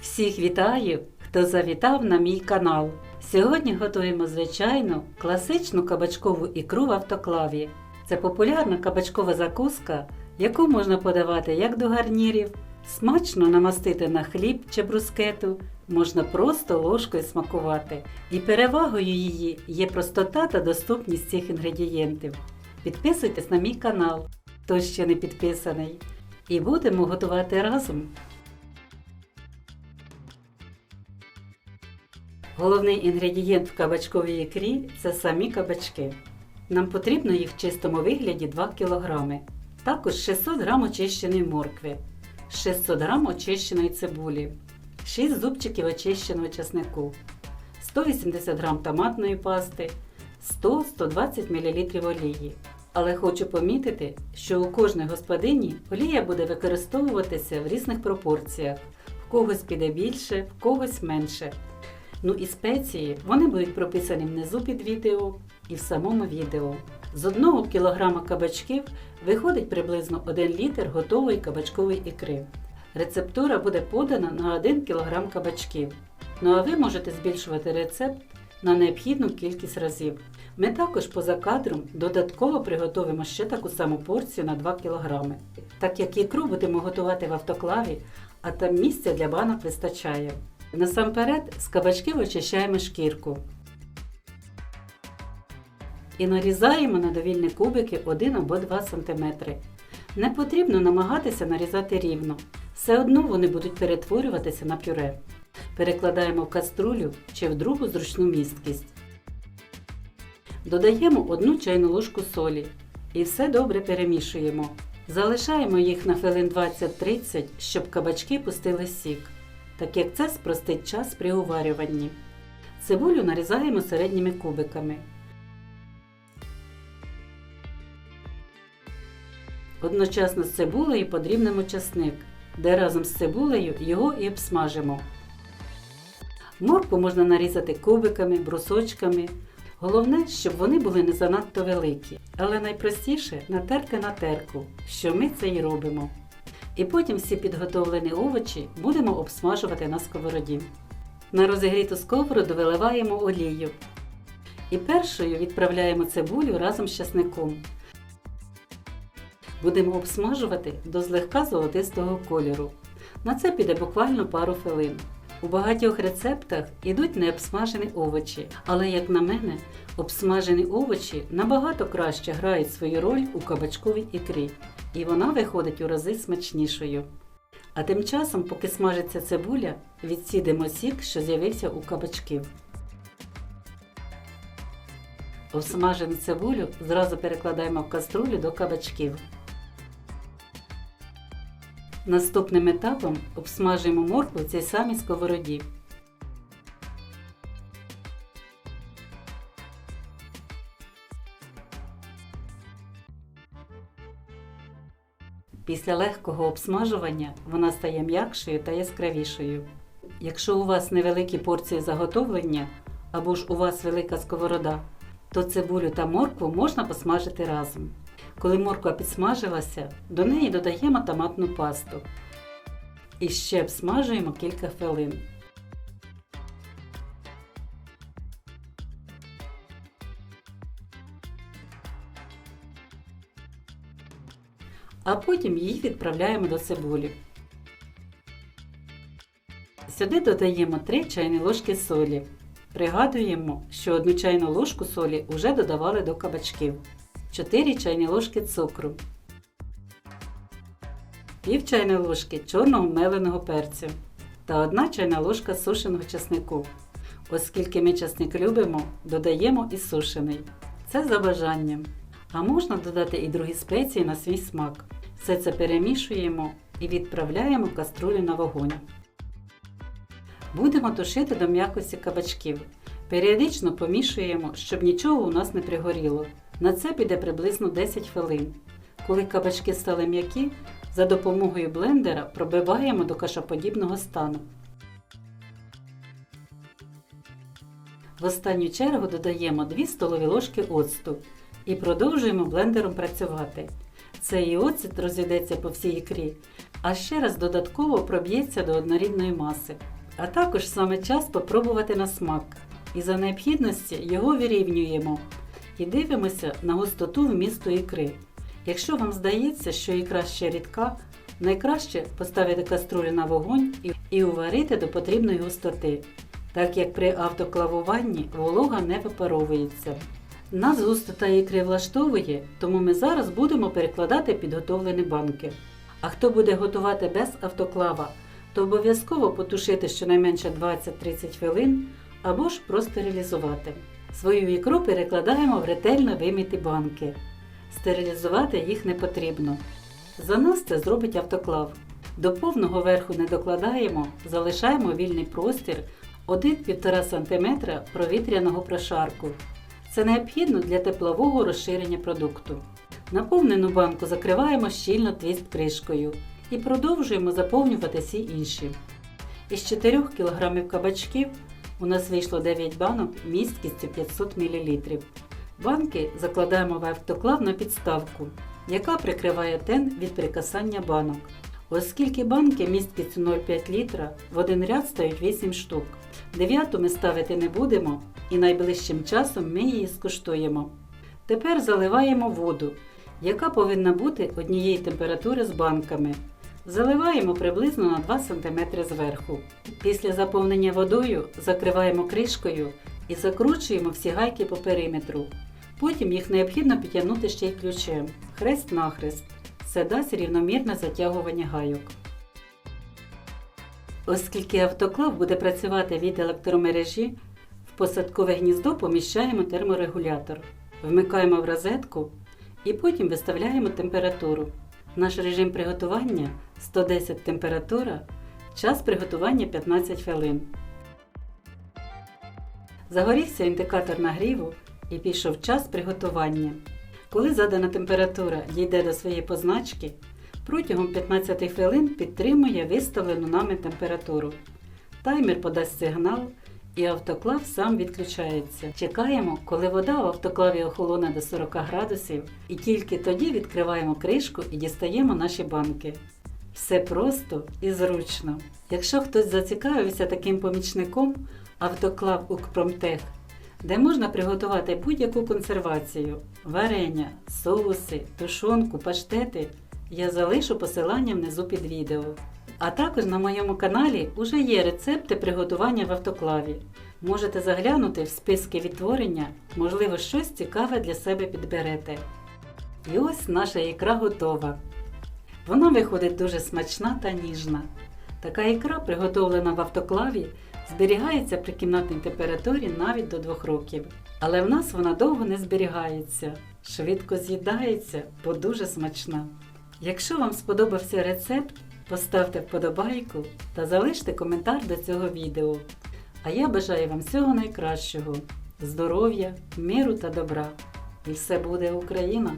Всіх вітаю, хто завітав на мій канал. Сьогодні готуємо звичайну класичну кабачкову ікру в автоклаві. Це популярна кабачкова закуска, яку можна подавати як до гарнірів, смачно намастити на хліб чи брускету, можна просто ложкою смакувати. І перевагою її є простота та доступність цих інгредієнтів. Підписуйтесь на мій канал, хто ще не підписаний. І будемо готувати разом. Головний інгредієнт в кабачковій ікрі це самі кабачки. Нам потрібно їх в чистому вигляді 2 кг. Також 600 г очищеної моркви, 600 г очищеної цибулі, 6 зубчиків очищеного чеснику, 180 г томатної пасти, 100-120 мл олії. Але хочу помітити, що у кожній господині олія буде використовуватися в різних пропорціях. В когось піде більше, в когось менше. Ну і спеції вони будуть прописані внизу під відео і в самому відео. З 1 кг кабачків виходить приблизно 1 літр готової кабачкової ікри. Рецептура буде подана на 1 кг кабачків. Ну а ви можете збільшувати рецепт на необхідну кількість разів. Ми також поза кадром додатково приготуємо ще таку саму порцію на 2 кг. Так як ікру будемо готувати в автоклаві, а там місця для банок вистачає. Насамперед з кабачків очищаємо шкірку. І нарізаємо на довільні кубики 1 або 2 см. Не потрібно намагатися нарізати рівно. Все одно вони будуть перетворюватися на пюре. Перекладаємо в каструлю чи в другу зручну місткість. Додаємо 1 чайну ложку солі і все добре перемішуємо. Залишаємо їх на хвилин 20-30, щоб кабачки пустили сік так як це спростить час при уварюванні. Цибулю нарізаємо середніми кубиками. Одночасно з цибулею подрібнемо часник, де разом з цибулею його і обсмажимо. Моркву можна нарізати кубиками, брусочками. Головне, щоб вони були не занадто великі, але найпростіше натерти на терку, що ми це й робимо. І потім всі підготовлені овочі будемо обсмажувати на сковороді. На розігріту сковороду виливаємо олію. І першою відправляємо цибулю разом з часником. Будемо обсмажувати до злегка золотистого кольору. На це піде буквально пару хвилин. У багатьох рецептах ідуть необсмажені овочі, але, як на мене, обсмажені овочі набагато краще грають свою роль у кабачковій ікрі, і вона виходить у рази смачнішою. А тим часом, поки смажиться цибуля, відсідимо сік, що з'явився у кабачків. Обсмажену цибулю зразу перекладаємо в каструлю до кабачків. Наступним етапом обсмажуємо моркву в цій самій сковороді. Після легкого обсмажування вона стає м'якшою та яскравішою. Якщо у вас невеликі порції заготовлення або ж у вас велика сковорода, то цибулю та моркву можна посмажити разом. Коли морква підсмажилася, до неї додаємо томатну пасту. І ще обсмажуємо кілька хвилин. А потім їх відправляємо до цибулі. Сюди додаємо 3 чайні ложки солі. Пригадуємо, що 1 чайну ложку солі вже додавали до кабачків. 4 чайні ложки цукру, пів чайної ложки чорного меленого перцю та 1 чайна ложка сушеного часнику. Оскільки ми часник любимо, додаємо і сушений. Це за бажанням. А можна додати і другі спеції на свій смак. Все це перемішуємо і відправляємо в каструлю на вогонь. Будемо тушити до м'якості кабачків. Періодично помішуємо, щоб нічого у нас не пригоріло. На це піде приблизно 10 хвилин. Коли кабачки стали м'які, за допомогою блендера пробиваємо до кашаподібного стану. В останню чергу додаємо 2 столові ложки оцту і продовжуємо блендером працювати. Цей оцет розійдеться по всій ікрі, а ще раз додатково проб'ється до однорідної маси. А також саме час попробувати на смак. І за необхідності його вирівнюємо і дивимося на густоту вмісту ікри. Якщо вам здається, що ікра ще рідка, найкраще поставити каструлю на вогонь і- уварити до потрібної густоти, так як при автоклавуванні волога не випаровується. Нас густота ікри влаштовує, тому ми зараз будемо перекладати підготовлені банки. А хто буде готувати без автоклава, то обов'язково потушити щонайменше 20-30 хвилин або ж простерилізувати. Свою ікру перекладаємо в ретельно виміті банки. Стерилізувати їх не потрібно. За нас це зробить автоклав. До повного верху не докладаємо, залишаємо вільний простір 1-1,5 см провітряного прошарку. Це необхідно для теплового розширення продукту. Наповнену банку закриваємо щільно твіст кришкою і продовжуємо заповнювати всі інші. Із 4 кг кабачків у нас вийшло 9 банок місткістю 500 мл. Банки закладаємо в автоклав на підставку, яка прикриває тен від прикасання банок. Оскільки банки місткістю 0,5 літра, в один ряд стоїть 8 штук. Дев'яту ми ставити не будемо і найближчим часом ми її скуштуємо. Тепер заливаємо воду, яка повинна бути однієї температури з банками. Заливаємо приблизно на 2 см зверху. Після заповнення водою закриваємо кришкою і закручуємо всі гайки по периметру. Потім їх необхідно підтягнути ще й ключем, хрест-нахрест. Це дасть рівномірне затягування гайок. Оскільки автоклав буде працювати від електромережі, в посадкове гніздо поміщаємо терморегулятор, вмикаємо в розетку і потім виставляємо температуру. Наш режим приготування 110 температура, час приготування 15 хвилин. Загорівся індикатор нагріву і пішов час приготування. Коли задана температура дійде до своєї позначки, протягом 15 хвилин підтримує виставлену нами температуру. Таймер подасть сигнал і автоклав сам відключається. Чекаємо, коли вода в автоклаві охолоне до 40 градусів, і тільки тоді відкриваємо кришку і дістаємо наші банки. Все просто і зручно. Якщо хтось зацікавився таким помічником, автоклав Укрпромтех, де можна приготувати будь-яку консервацію, варення, соуси, тушонку, паштети, я залишу посилання внизу під відео. А також на моєму каналі уже є рецепти приготування в автоклаві. Можете заглянути в списки відтворення, можливо, щось цікаве для себе підберете. І ось наша ікра готова. Вона виходить дуже смачна та ніжна. Така ікра, приготовлена в автоклаві, зберігається при кімнатній температурі навіть до 2 років. Але в нас вона довго не зберігається, швидко з'їдається, бо дуже смачна. Якщо вам сподобався рецепт, поставте вподобайку та залиште коментар до цього відео. А я бажаю вам всього найкращого, здоров'я, миру та добра. І все буде Україна!